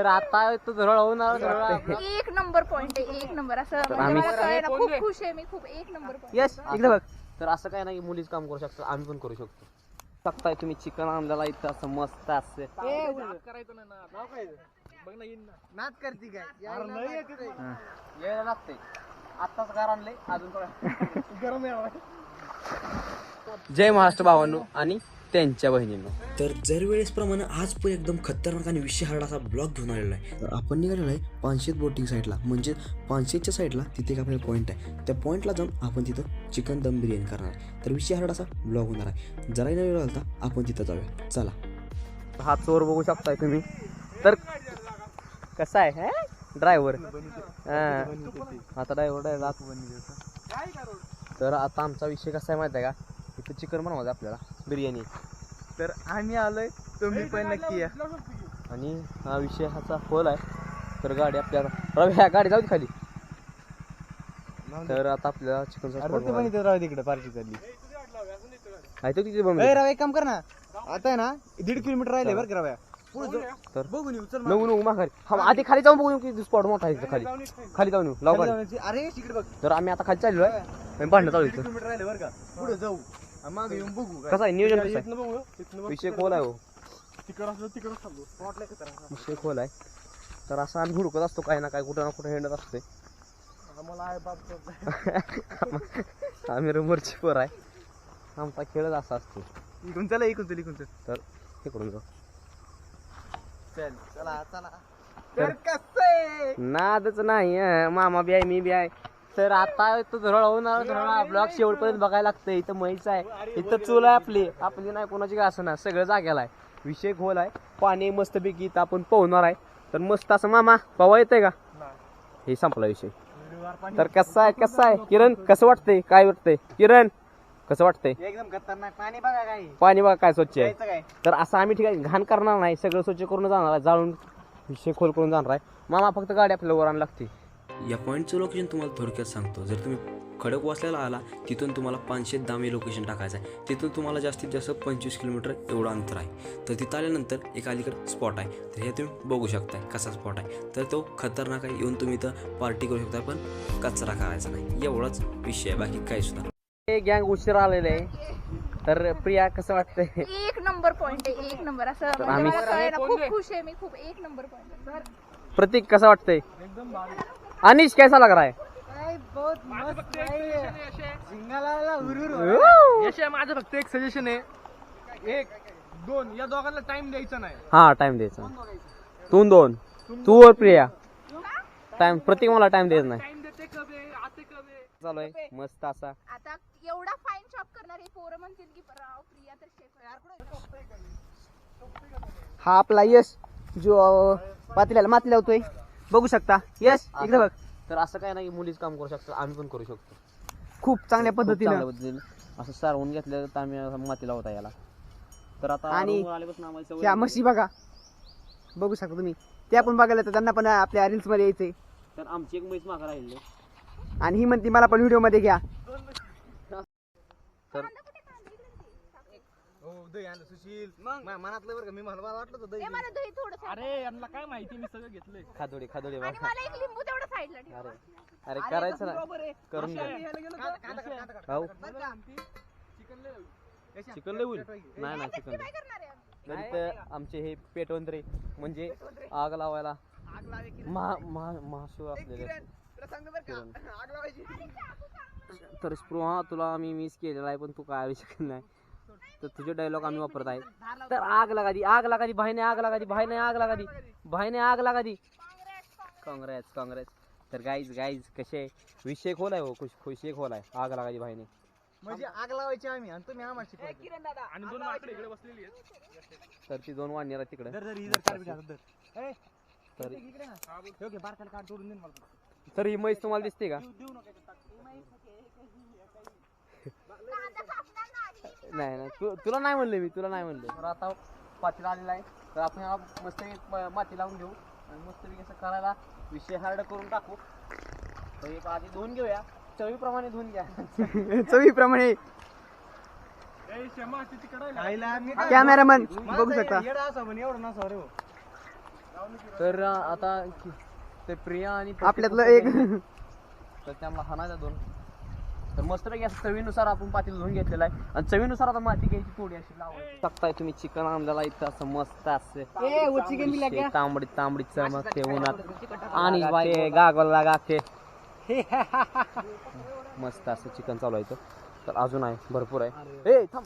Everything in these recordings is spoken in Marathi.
तर आता तो झुरळ झुरळ आपला. एक नंबर पॉइंट आहे एक नंबर. असं म्हणजे आम्ही- मला खूप खुश आहे मी खूप एक नंबर यस इकडे बघ. तर असं काय नाही की मुलीच काम करू शकतात आम्ही पण करू शकतो. शकताय तुम्ही चिकन आणलेला इथं असं मस्त असं. नाच करती काय? हा. यायला लागते. आत्ताच कार आणले अजून गरम जय महाराष्ट्र भावांनो आणि त्यांच्या बहिणींनो. तर दरवेळेसप्रमाणे आज पण एकदम खतरनाक आणि विषयहार्ड असा ब्लॉग घेऊन आलेला आहे. तर आपण निघालेलो आहे पानशेत बोटिंग साईडला म्हणजे पानशेतच्या साईडला तिथे एक आपल्याला पॉईंट आहे. त्या पॉईंटला जाऊन आपण तिथं चिकन दम बिर्याणी करणार आहे. तर विषयहार्ड असा ब्लॉग होणार आहे. जराही नाही वेळ घालता आपण तिथं जाऊया. चला. हा चोर बघू शकताय तुम्ही. तर कसा आहे ड्रायव्हर आता ड्रायव्हर तर आता आमचा विषय कसा आहे माहिती आहे का? इथं चिकन बनवायचं आपल्याला बिर्याणी. तर आम्ही आलोय तुम्ही पण नक्की या. आणि हा विषय ह्याचा खोल आहे तर गाडी आपल्याला रवी ह्या गाडी जाऊ दे खाली. तर आता आपल्याला पण इथे राहू तिकडे पार्टी चालली. आहे तो किती बनवलं? राव एक काम कर ना. आता आहे ना दीड किलोमीटर राहिले बरं का राव्या. पुढे जाऊ. तर बघून येऊ चल नऊ नऊ माघारी हा आधी खाली जाऊन बघू किती स्पॉट मोठा आहे खाली. खाली जाऊन येऊ लाव अरे तिकडे बघ. तर आम्ही आता खाली चाललो आहे भांडण चालू इथं. बरं का. पुढे जाऊ. मागे येऊन बघू काय. कसं आहे नियोजन कसं आहे? बघू. विषय खोल आहे हो. तिकडं असलं तिकडं तर विषय खोल आहे. तर असं आम्ही हुडकत असतो काही ना काही कुठं ना कुठं हिंडत असते आम्हाला आहे बाप आम्ही रमरची पोर आहे. आमचा खेळच असा असतो. इकून चला इकून चल इकून चल. तर तिकडून जाऊ. चल चला चला. तर- तर कसं आहे? नादच नाही हं. मामा बी आहे मी बी आहे. तर आता तो झुरळ होऊन ब्लॉग शेवटपर्यंत बघायला लागतं इथं म्हैस आहे. इथं चूल आहे आपली. आपली नाही कोणाची ना सगळं जाग्याला आहे. विषय खोल आहे. पाणी मस्तपैकी इथं आपण पोहणार आहे. तर मस्त असं मामा पवा येतंय का? हे संपला विषय. तर कसं आहे कसं आहे? किरण कसं वाटतंय? काय वाटतंय? किरण कसं वाटतंय? एकदम खतरनाक. पाणी बघा काय पाणी बघा काय स्वच्छ आहे. तर असं आम्ही ठिकाणी घाण करणार नाही. सगळं स्वच्छ करून जाणार आहे. जाळून विषय खोल करून जाणार आहे. मामा फक्त गाडी आपल्याला वर लागते. या पॉईंटचं लोकेशन तुम्हाला थोडक्यात सांगतो. जर तुम्ही खडक वाचल्याला आला तिथून तुम्हाला पाचशे दामे लोकेशन टाकायचं आहे. तिथून तुम्हाला जास्तीत जास्त पंचवीस किलोमीटर एवढं अंतर आहे. तर तिथं आल्यानंतर एक अलीकडे स्पॉट आहे. तर हे तुम्ही बघू शकताय कसा स्पॉट आहे. तर तो खतरनाक आहे. येऊन तुम्ही इथं पार्टी करू शकता पण कचरा करायचा नाही. एवढाच विषय आहे. बाकी काही सुद्धा. हे गँग उशीर आलेले आहे. तर प्रिया कसं वाटतंय? एक नंबर पॉइंट आहे. एक नंबर. असं म्हणजे मला कळलं खूप खुश आहे मी खूप एक नंबर पॉइंट प्रतीक कसं वाटतंय? अनिश कैसा लग रहा है? यश माझं फक्त एक सजेशन आहे. एक दोन या दोघांना टाइम द्यायचा नाही. हा टाइम द्यायचा तू दोन. तू और प्रिया. टाइम प्रतीक मला टाइम द्यायचा नाही. टाइम देते कवे आते कवे. चालू आहे. मस्त असा. आता एवढा फाईन शॉप करणार हे पोरं म्हणतील की राव प्रिया तर शेफ हा आपला यश जो पातीला माती लावतोय. बघू शकता. यश इकडे बघ. तर असं काय नाही मुलीच काम करू शकतो आम्ही पण करू शकतो. खूप चांगल्या खूप चांगल्या पद्धतीने. असं सारवून घेतलं तर आम्ही असं माती लावता याला. तर आता आणि room वर आल्यापासून आम्हाला सवय त्या. म्हशी बघा. बघू शकता तुम्ही. त्या पण बघायला तर त्यांना पण आपल्या रील्समध्ये यायचंय. तर आमची एक म्हैस मागं राहिली. आणि ही म्हणते मला पण व्हिडिओमध्ये घ्या. तर मनातलं बरं का मी मला वाटलं होतं ए, मला दही थोडं अरे यांना काय माहिती मी सगळं घेतलंय. खादोडी खादोडी आणि बघा. मला एक लिंबू तेवढं साईडला ठेव. अरे अरे करायचं ना. करून घ्या. हो चिकन लय होईल. नाही नाही चिकन काय करणार आहे तरी तर आमचे हे पेटवंतरे म्हणजे आग लावायला. महा महा महाशिव असलेले. किरण. तर स्पृहा तुला आम्ही मिस केलेला आहे पण तू काय आली शकत नाही. तर तुझे डायलॉग आम्ही वापरत आहे. तर आग लगा दी आग लगा दी भाईने आग लगा दी भाईने आग लगा दी भाईने आग लगा दी. काँग्रेस काँग्रेस. तर गाईज गाईज कसे विषय खोल आहे हो खुश खुशी खोल आहे. आग लगा दी भाईने. म्हणजे आग लावायची आम्ही आणि तुम्ही आम्हाला शिकवायचं आणि दोन माकडे इकडे बसलेली आहेत. तर ती दोन वाढणार तिकडे. धर ही काढ धर. ए, तर इकडे ना. हे घे, बारकाईला काढ दे मला. तर ही म्हैस तुम्हाला दिसते का? नाही नाही. तु- तुला नाही म्हणले मी तुला नाही म्हणले. तर आता पातीला आलेला आहे. तर आपण मस्त माती लावून घेऊ. आणि मस्त असं करायला विषय हार्ड करून टाकू. तर एक आधी धुवून घेऊया. चवीप्रमाणे धुवून घ्या. चवीप्रमाणे. कॅमेरामन बघू शकता. तर अं, आता ते प्रिया आणि आपल्यातलं एक. तर त्यांना हाणायचा दोन तर मस्तपैकी असं चवीनुसार आपण पातील धुवून घेतलेला आहे. आणि चवीनुसार आता माती घ्यायची थोडी अशी लावायची. टाकताय तुम्ही चिकन आणलेला इथं असं मस्त असं. तांबडी तांबडी चमक ते उन्हात आणि बाई गागोला गाके मस्त असं चिकन चालू आहे इथं. तर अजून आहे भरपूर आहे. ए थांब.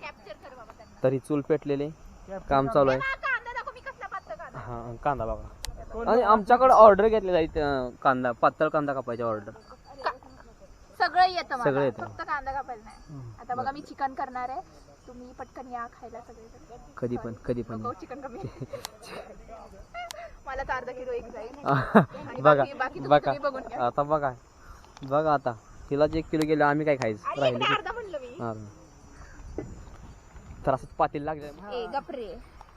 कॅप्चर कर बाबा त्यांना. तरी चूल पेटलेले. काम चालू आहे. हा, कांदा हा बघा. आणि आमच्याकडे ऑर्डर घेतलेला आहे इथं कांदा पातळ कांदा कापायची ऑर्डर. येतं सगळं मला. येतं. फक्त कांदा कापायला नाही. आता बघा मी चिकन करणार आहे. तुम्ही पटकन या खायला सगळे कधी पण कधी पण चिकन कमी. मला तर अर्धा किलो एक जाईल. आणि बघा बाकी- बाकी तुम्ही- बघा. तुम्ही बघून घ्या. आता बघा. बघा आता. तिला जे एक किलो गेलं आम्ही काय खायचं? राहिले इकडे अर्धा म्हणलं मी. हा. तर असं पातील लागलं. ए गपरे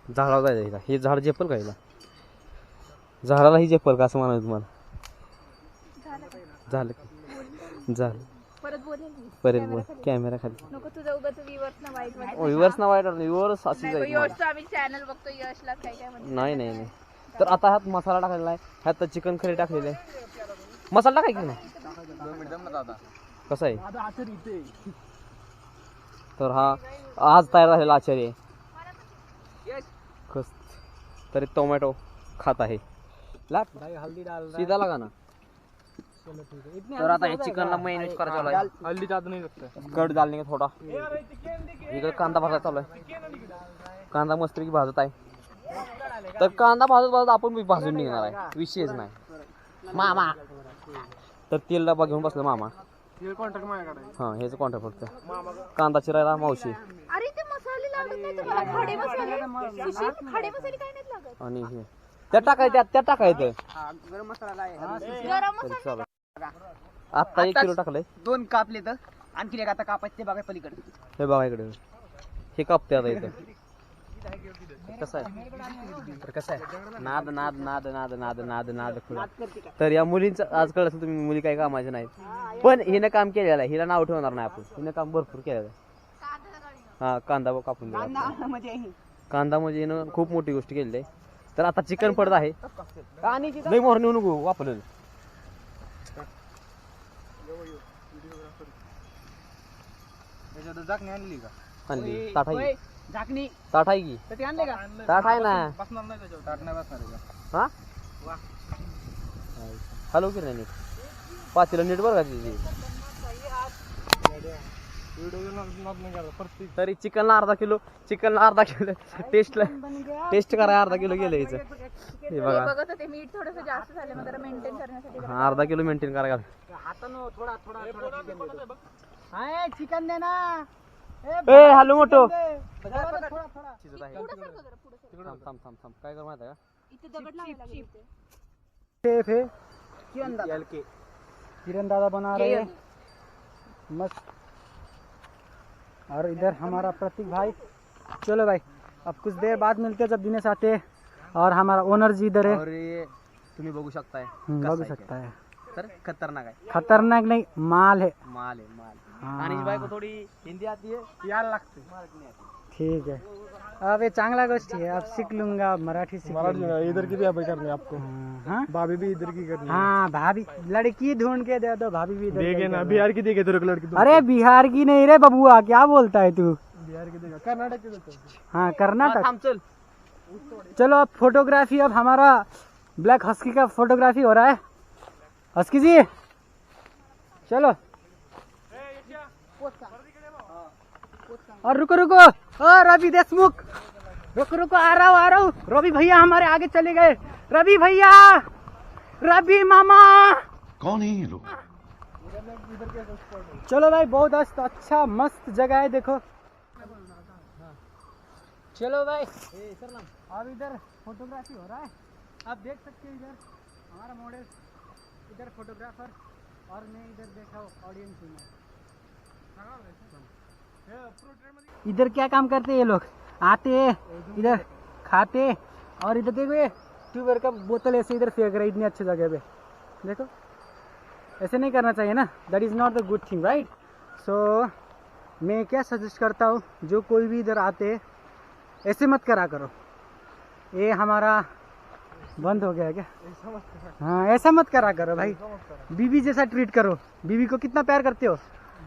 झाडावर जायचं हिला हे झाड झेपल का हिला? झाडाला ही झेपल का असं म्हणायचं तुम्हाला? झालं? झालं. परत बोलेल मी. परत बोल. कॅमेरा खाली. नको तुझं उगाच व्ह्युअर्स ना वाईट वाटत. विवर्स ना वाईट अशी जाईल यश आम्ही चॅनल बघतो यशला काय काय म्हणतो. नाही नाही नाही. तर आता ह्यात मसाला टाकलेला आहे. ह्यात चिकन खरी टाकलेलं आहे. मसाला टाकाय की नाही? कसं आहे? तर हा आज तयार झालेला आचार्य कस तरी टोमॅटो खात आहे. लाग हल्दी डाल सीधा लागा ना. तर आता हे चिकनला मॅरिनेट करायचं आहे हल्दी जात नाही कट घालणे थोडा? इकडे कांदा भाजायचा चालू आहे कांदा मस्तपैकी भाजत आहे. तर कांदा भाजत भाजत आपण भाजून निघणार आहे. विषयच नाही. मामा. तर तेल डबा घेऊन बसलं मामा. कॉन्ट्रॅक्ट माझ्याकडे आहे. हा हेच कॉन्टॅक्ट फक्त. कांदा चिरायला मावशी. अरे ते मसाले लागत नाही तुम्हाला? खडे मसाले? सुशील, खडे मसाले काय नाही लागत? आणि हे. त्या टाकाय त्यात त्या टाकायचं गरम मसाला चालू. आता एक किलो टाकलंय. दोन कापले तर. आणखी एक आता कापायचे ते बघा पलीकडे. हे बघा इकडे. हे कापते आता इथं. कसं आहे? तर कसं आहे? नाद नाद नाद नाद नाद नाद नाद. तर या मुलींचं आज कळलं असेल तुम्ही मुली काही कामाच्या नाहीत. पण हिनं काम केलेलं आहे. हिला नाव ठेवणार नाही आपण. हिनं काम भरपूर केलेलं आहे. हा कांदा कापून दिला म्हणजे कांदा म्हणजे हिनं खूप मोठी गोष्ट केलेली आहे. तर आता चिकन पडत आहे. लई मोहर नेऊ नको वापरलेलं. त्याच्यात झाकणी आणली का? आणली. ताट आहे की? झाकणी. ताट आहे की? तर ते आणले का? ताट आहे ना. बसणार नाही त्याच्यावर. ताट नाही बसणार आहे का? हा? हॅलो की नाही नीट? पातीला नीट बरं का तिची? करत प्रत्येक तरी चिकनला अर्धा किलो चिकनला अर्धा किलो टेस्टला टेस्ट करायला अर्धा किलो गेलं हिचं हे हे बघा. बघत होते मीठ थोडस जास्त झालं मग जरा मेंटेन करण्यासाठी जरा- हा, अर्धा किलो मेंटेन करायला हातानं थोडा थोडा थोडा चिकन देतो. हाय चिकन दे ना। ए हॅलो मोठो. थांब थांब थांब थांब. काय कर माहिती आहे है किरण दादा. किरण दादा बना रहे हैं। मस्त. और इधर हमारा प्रतीक भाई। चलो भाई अब कुछ देर बाद मिलते हैं जब दिनेश आते हैं। और हमारा ओनर जी इधर है। और ये तुम्ही बघू शकताय हम्म, बघू सकता है. तर खतरनाक आहे. खतरनाक नहीं माल है माल है माल. हा. आणि बायको थोडी हिंदी आती है यायला लागते ठीक है। अब ये चांगला गोष्टी है अब सीख लूँगा मराठी सीख लूँगा। इधर की भी अभी करनी है आपको। हाँ भाभी भी इधर की करनी हाँ। भाभी लड़की ढूंढ के दे दो भाभी भी इधर देखे ना बिहार की देखे तेरे को लड़की दो। अरे बिहार की नहीं रे बबुआ क्या बोलता है तू? बिहार की देखा कर्नाटक की देखो। हाँ कर्नाटक। चल। चलो अब फोटोग्राफी अब हमारा ब्लैक हस्की का फोटोग्राफी हो रहा है। हस्की जी चलो। और रुको रुको। ओ रवि देशमुख। रुको रुको आ रहा हूँ आ रहा हूँ। रवि भैया हमारे आगे चले गए। रवि भैया रवि मामा। कौन है ये लोग? चलो भाई बहुत अस्त अच्छा मस्त जगह है देखो। चलो भाई। अब इधर फोटोग्राफी हो रहा है। आप देख सकते हैं इधर। हमारा मॉडल इधर फोटोग्राफर और मैं इधर हूँ ऑडियंस में। इधर क्या काम करते हैं ये लोग? आते हैं इधर खाते और इधर देखो ये ट्यूबर का बोतल ऐसे इधर फेंक रहे हैं इतनी अच्छी जगह पे। देखो ऐसे नहीं करना चाहिए ना। That is not the good thing right so मैं क्या सजेस्ट करता हूँ जो कोई भी इधर आते ऐसे मत करा करो। ये हमारा बंद हो गया क्या? हाँ ऐसा मत करा करो भाई। बीबी जैसा ट्रीट करो। बीबी को कितना प्यार करते हो?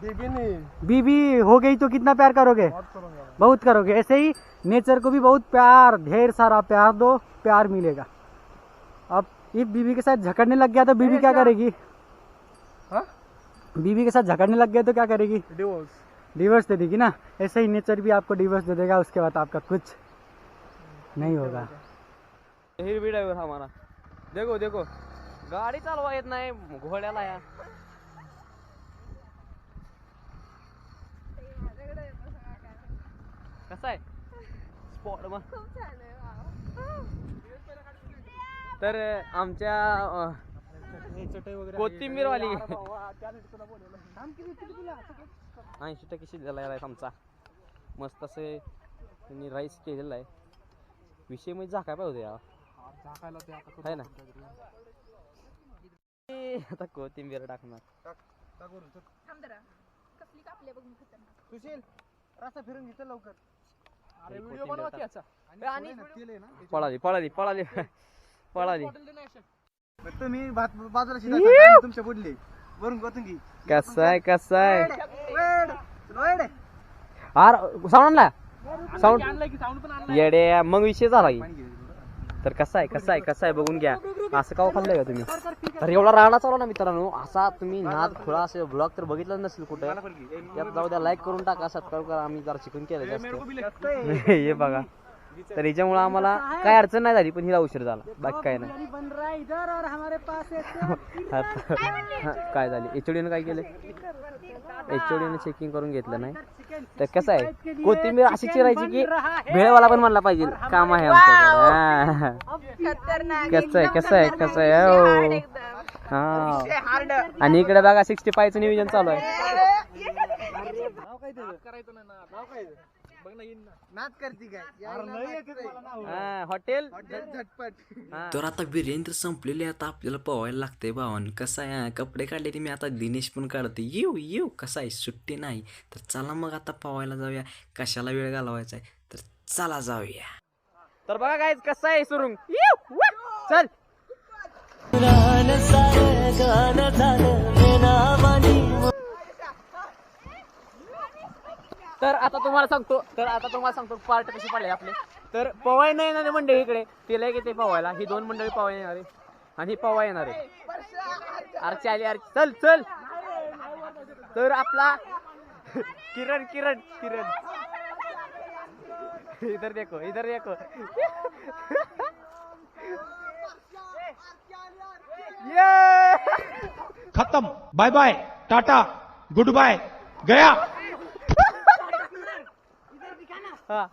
बीबी नहीं। बीबी हो गई तो कितना प्यार करोगे? बहुत बहुत करोगे। ऐसे ही नेचर को भी बहुत प्यार ढेर सारा प्यार दो प्यार मिलेगा। अब एक बीबी के साथ झगड़ने लग गया तो बीबी क्या करेगी? हाँ? बीबी के साथ झकड़ने लग गया तो क्या करेगी? डिवोर्स डिवोर्स दे देगी ना? ऐसे ही नेचर भी आपको डिवोर्स दे देगा उसके बाद आपका कुछ नहीं होगा। हिरवी ड्रायव्हर हमारा। देखो देखो। गाडी चालवा येत नाही घोड्याला या कसा आहे? स्पॉट मग. खूप छान आहे वाव. तर आमच्या कोथिंबीरवाली. ऐंशी टक्के शिजलेला आहे आमचा. मस्त असे त्यांनी राईस केलेला आहे. विषय म्हणजे झाकाय पाहिजे यार. आहे ना? ए, आता कोथिंबीर टाकणार. थांब जरा. कसली कापली बघ मी खतरनाक. सुशील रस्ता फिरून घेतो लवकर. अरे व्हिडिओ बनवा की आणि पळाली पळाली पळाली. पळाली. तुम्ही बाजूला शिजा तुमच्या बुडले. वरून गोतून कसं आहे कसं आहे? आर साऊंड आणला? साऊंड येडे मग विषय झाला की. तर कसा आहे कसा आहे कसा आहे बघून घ्या. असं का खाल्लंय का तुम्ही? तर एवढा राडा चालू ना मित्रांनो असा तुम्ही नाद खुळा असे ब्लॉग तर बघितलं नसेल कुठे. त्यात जाऊ द्या लाईक करून टाका सबस्क्राईब करा आम्ही जरा चिकन केलं जास्त. हे बघा. तर याच्यामुळे आम्हाला काय अडचण नाही झाली पण हिला उशीर झाला. बाकी काय नाही. बन रहा है इधर और हमारे पास एक आता हा, काय झाले? एचओडीने काय केलं? एचओडीने चेकिंग करून घेतलं नाही. तर कसं आहे? कोथिंबीर अशी चिरायची की भेळवाला पण म्हणला पाहिजे. काम आहे आमचं हा. खतरनाक कसं आहे कसं आहे. कसं आहे? हो. हा. आणि इकडे बघा सिक्स्टी फायचं नियोजन चालू आहे. नाच करती काय? हा, हॉटेल? झटपट. हा. तर आता वीरेंद्र संपलेले आता आपल्याला पवायला लागतंय भावान. कसं आहे? हा, कपडे काढले ते मी आता दिनेश पण काढते येऊ येऊ कसं आहे? सुट्टी नाही. तर चला मग आता पवायला जाऊया. कशाला वेळ घालवायचा आहे? तर चला जाऊया. तर बघा काय कसं आहे सुरुंग? येऊ, वा, चल. तर आता तुम्हाला सांगतो तर आता तुम्हाला सांगतो पार्ट कशी पडले आपले. तर पवाय नाही येणारे मंडळी इकडे. तिला येते पवायला. ही दोन मंडळी पवाय येणार आहे. आणि ही पवाय येणार आहे. अरे आली अरे चल चल. तर आपला किरण किरण किरण. इधर देखो इधर देखो. ये! खत्म. Bye bye tata good bye गया. हा.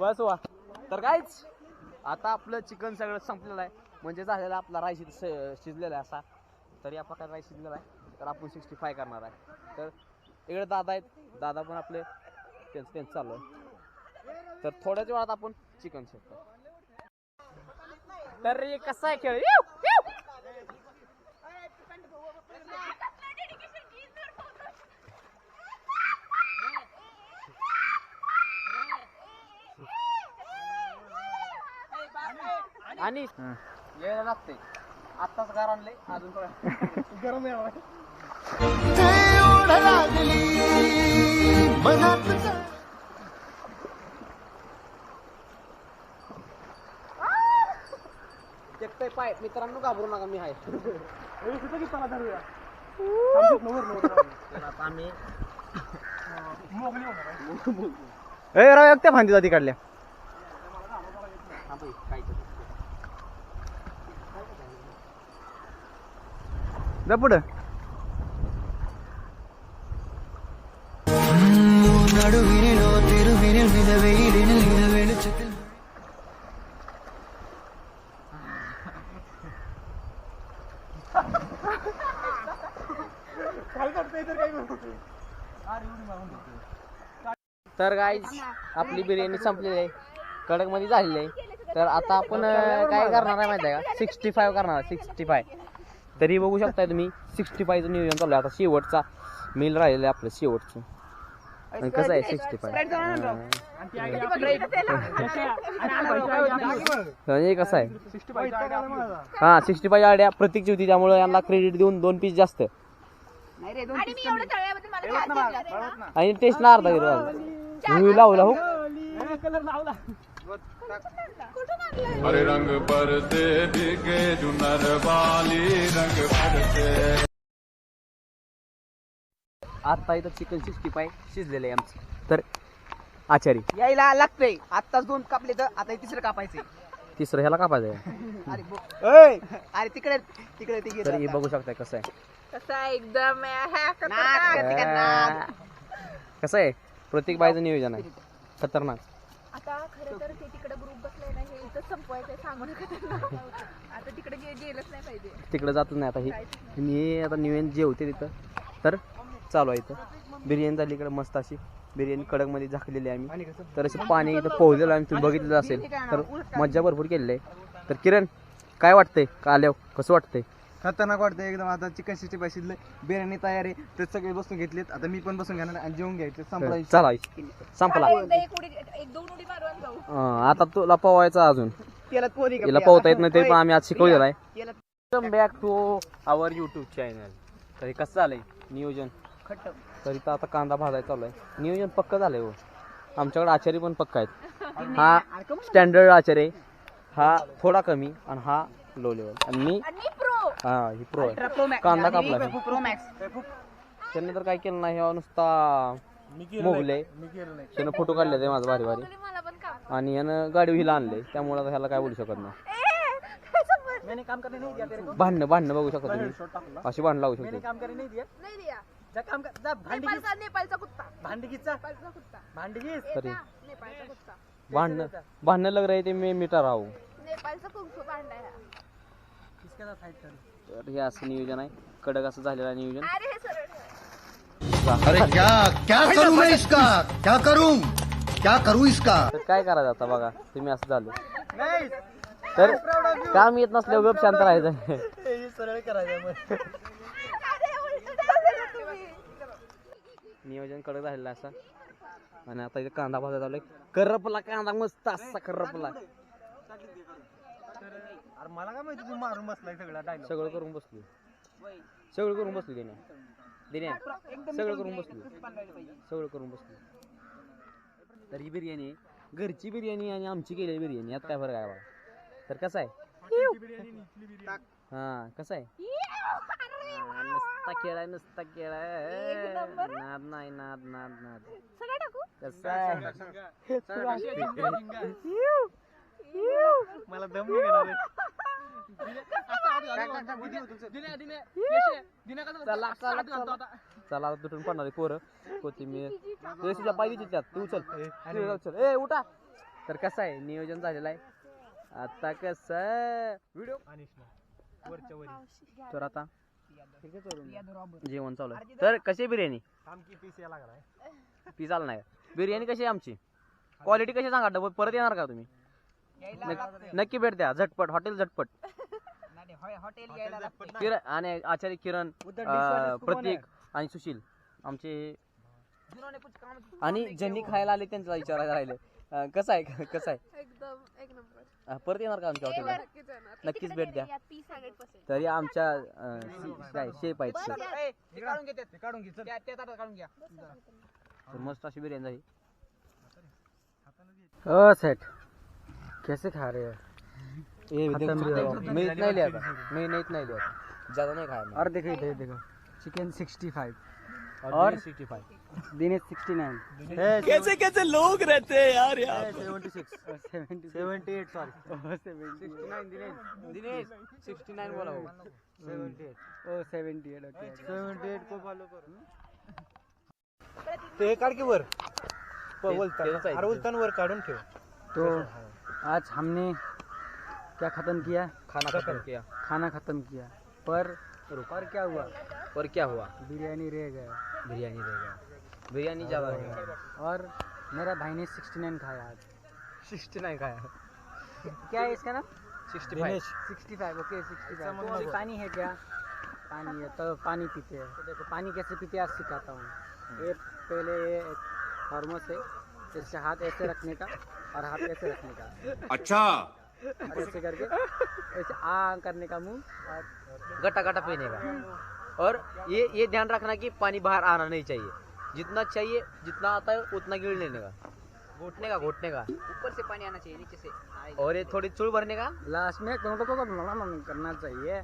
बस वा. तर कायच आता आपलं चिकन सगळं संपलेलं आहे. म्हणजे झालेला आपला राईस इथं श- शिजलेला आहे असा. तरी आपला काय राईस शिजलेला आहे. तर आपण सिक्स्टी फाय करणार आहे. तर इकडे दादा आहेत. दादा पण आपले त्यांचं त्यांचं चालू आहे. तर थोड्याच वेळात आपण चिकन शिकतो तर हे कसा आहे खेळ. आणि यायला लागते. आत्ताच गार आणले अजून गरम आहे. मित्रांनो घाबरू नका मी आहे. की चला धरूया आम्ही ए राव एकट्या फांदी जाती काढल्या. जा पुढं. तर गाईज आपली बिर्याणी संपलेली आहे. कडकमध्ये झालेली आहे. तर आता आपण काय करणार आहे माहिती आहे का? सिक्स्टी फाय करणार सिक्स्टी फाय तरी बघू शकताय तुम्ही सिक्स्टी फायचं नियोजन चालू आहे. आता शेवटचा मेल राहिलेलं आहे आपलं शेवटचं. आणि कसं आहे सिक्स्टी फाय म्हणजे कसं आहे? हा सिक्स्टी फाय आयडिया प्रत्येकची होती त्यामुळे यांना क्रेडिट देऊन दोन पीस जास्त. आणि मी एवढं मला. आणि टेस्ट ना अर्धा किलो मूवी लावला. हो कुठून आणलं? हरे रंग बरसे भीगे जुनर वाली रंग बरसे आता इथं चिकन सिक्स्टी फाय शिजलेलं आहे आमचं. तर आचारी. यायला लागतंय. आत्ताच दोन कापले तर आता हे तिसरं कापायचे तिसरं ह्याला कापायचं आहे अरे बो- अरे तिकडे तिकडे ते तर हे बघू शकताय कसं आहे. कसं आहे एकदम? कसं आहे? प्रत्येक बायचं नियोजन आहे. खतरनाक. आता खरं तर ते तिकडे ग्रुप बसलाय ना हे इथं संपवायचंय सांगू नका त्यांना आता तिकडे गे- गेलंच नाही पाहिजे. तिकडे जातच नाही आता हे. मी आता निवेदन जेवते तिथं तर चालू आहे इथं. बिर्याणी झाली इकडे मस्त अशी. बिर्याणी कडकमध्ये झाकलेली आहे आम्ही. तर असे पाणी इथं पोहलेलं आहे तुम्ही बघितलं असेल. तर मज्जा भरपूर केलेली आहे. तर किरण काय वाटतंय? का आल्यावर? कसं वाटतंय? खतरनाक वाटतं एकदम. आता चिकन सिक्स्टी फाय शिजले बिर्याणी तयार आहे. ते सगळे बसून घेतलेत. आता मी पण बसून घेणार आणि जेवून घ्यायचे. संपला चला संपला. एकदा एक उडी एक दोन उडी मारून जाऊ. अं, आता तुला पोवायचा अजून. त्याला हिला पोहता येत नाही तरी पण आम्ही आज शिकवलेलं आहे. Welcome back to our YouTube channel तरी कसं झालंय? नियोजन. तरी तर आता कांदा भाजायचा चालू आहे नियोजन पक्क झालंय हो. आमच्याकडे आचारी पण पक्का आहेत. हा स्टँडर्ड आचारी आहे. हा थोडा कमी आणि हा लो लेवल आणि मी आणि मी प्रो हा ही प्रो आहे. कांदा कापला मी. त्याने तर काय केलं नाही हा नुसता मोगले. त्यानं फोटो काढले ते माझं भारी भारी. मला पण काम आणि यानं गाडी हिला आणले. त्यामुळे आता ह्याला काय बोलू शकत नाही. मैंने काम करने नहीं दिया तेरे को? भांडणं भांडणं बघू शकता तुम्ही. अशी भांडणं लागू मैंने शकते काम करने नहीं दिया? नाही दिया. जा काम कर जा भांडी नेपाळचा नेपाळचा कुत्ता. भांडी घीचा नेपाळचा कुत्ता. भांडी घीच ए तरी. ना, नेपाळचा कुत्ता. भांडणं भांडणं लग रहे ते मी मिटा राहू नेपाळचा कुंकू भांडा ह्या किसके साथ फाइट करूं. तर हे असं नियोजन आहे. कडक असं झालेलं आहे नियोजन. अरे हे सरळ ठेव. अरे क्या क्या करूं मैं इसका? क्या करूं? क्या करूं इसका? तर काय करायचं आता बघा तुम्ही असं झालं. तर काम येत नसल्यावर गप शांत राहायचं. सरळ करायचं अरे उलटं झालं तुम्ही. नियोजन कडक झालेलं आहे असं. आणि आता इथे कांदा भाजत आलोय करपला कांदा मस्त असा करपला. अरे मला काय माहिती तू मारून बसलाय सगळा डायलॉग सगळं करून बसलो. सगळं करून बसलो दिने दिने सगळं करून बसलो. सगळं करून बसलो. तर ही बिर्याणी. घरची बिर्याणी आणि आमची केलेली बिर्याणी. यात काय फरक आहे बघा. तर कसं आहे? हा कसं आहे? नुसता खेळ आहे नुसता खेळ आहे नाद नाही नाद नाद नाद. कसं आहे? मला दम नाही चला आता. तुटून पडणार पोरं. कोथिंबीर. ते तुझ्या पाहिजे त्यात. तू चल. तू चल. ए उठा. तर कसं आहे? नियोजन झालेलं आहे. आता कसं व्हिडिओ. तर आता जेवण चालू आहे. तर कशी आहे बिर्याणी? आमची पीस या लागलाय. पीस आला नाही. बिर्याणी कशी आहे आमची? क्वालिटी कशी सांगा. डबल परत येणार का तुम्ही? नक्की- नक्की भेट द्या झटपट हॉटेल झटपट. हॉटेल यायला लागते किरण आणि आचार्य किरण अं, प्रतीक आणि सुशील आमचे आणि ज्यांनी खायला आले त्यांचा विचारायला राहिले. अं, कसं आहे कसं आहे? एकदम एक नंबर. अं, परत येणार का आमच्या हॉटेलला नक्कीच येणार. नक्कीच किती भेट द्या. हंड्रेड पर्सेंट तरी आमच्या अं, शी- काय शेप आहेत बस शेफ. यार. ते काढून घे ते काढून घे त्या त्या ताटात काढून घ्या. तर मस्त अशी बिर्याणी झाली. ओ सेठ कैसे खा रहे हो? खत्म देख- हो। मैं इतना ही लिया था। मैं नहीं इतना ही लिया था। ज़्यादा नहीं खाया मैं और देखो इधर देखो। चिकन सिक्सटी फाइव और sixty five Dinesh sixty nine कैसे कैसे लोग रहते हैं यार यार। Seventy six seventy eight sorry seventy Dinesh. Sixty nine बोला वो। Seventy eight oh seventy eight okay seventy eight को फॉलो करू। ते काढ की वर. तेच आहे. अरे उलतान वर काढून ठेव। तो आज हमने क्या खत्म किया? खाना खत्म किया। खाना खत्म किया। पर पर क्या हुआ? और क्या हुआ? बिरयानी रह गया। बिरयानी रह गया। बिरयानी ज़्यादा रह गया। और मेरा भाई ने सिक्सटी नाइन खाया आज। सिक्सटी नाइन खाया। क्या है इसका नाम? Sixty five sixty five okay sixty five पानी है क्या? पानी है तो पानी पीते हैं। तो देखो पानी कैसे पीते हैं आज सिखाता हूँ। ये पहले ये थर्मोस है। इससे हाथ ऐसे रखने का और हाथ ऐसे रखने का। अच्छा। और ऐसे करके ऐसे आ करने का मुँह और गटा गटा पीने का। और ये ये ध्यान रखना कि पानी बाहर आना नहीं चाहिए। जितना चाहिए जितना आता है उतना गिर लेने का। घोटने का घोटने का। ऊपर से पानी आना चाहिए नीचे से। और ये थोड़ी चुड़ भरने का। लास्ट में को करना चाहिए।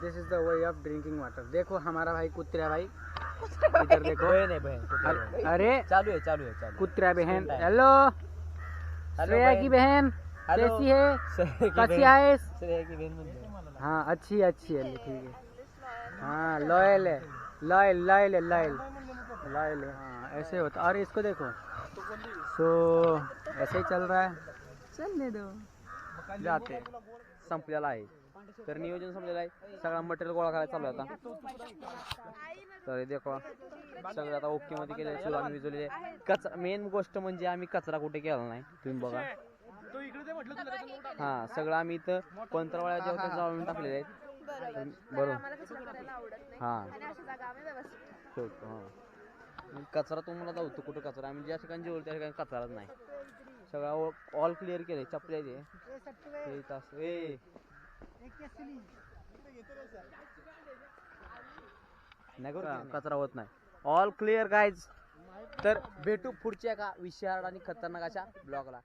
This is the way of drinking water देखो हमारा भाई कुत्रा भाई। इधर देखो बहन बहन अरे- बहन। चालू है चालू है चालू कुत्रा बहन हेलो हेलो श्रेया की बहन। कैसी है? कसी आहेस श्रेया की बहन. हाँ अच्छी अच्छी है ठीक है। हाँ लॉयल है लॉयल लॉयल है लॉयल लॉयल है हाँ ऐसे होता और इसको देखो। सो ऐसे ही चल रहा है। चलने दो। जाते संपलेला आहे तर नियोजन संपलेलं आहे सगळा मटेरियल गोळा करायला चालू आहे आता। तर हे देखो सगळं आता ओके मध्ये केलेलं चूल आम्ही विजवलेले कचरा मेन गोष्ट म्हणजे आम्ही कचरा कुठे केला नाही तुम्ही बघा. हा सगळं आम्ही इथं पंधरावळ्या जेव्हा जाळून टाकलेले आहेत. बरोबर. आम्हाला कसलं करायला आवडत नाही. हा. हा. कचरा तुम्हाला जाऊतो कुठं कचरा? आम्ही ज्या ठिकाणी जेवलो त्या ठिकाणी कचराच नाही. सगळा ऑल क्लिअर केले चपल्या ते. हे तास ए. नाही. का? कचरा होत नाही. ऑल क्लिअर गाईज तर भेटू पुढच्या एका विशाळ आणि खतरनाक अशा ब्लॉगला.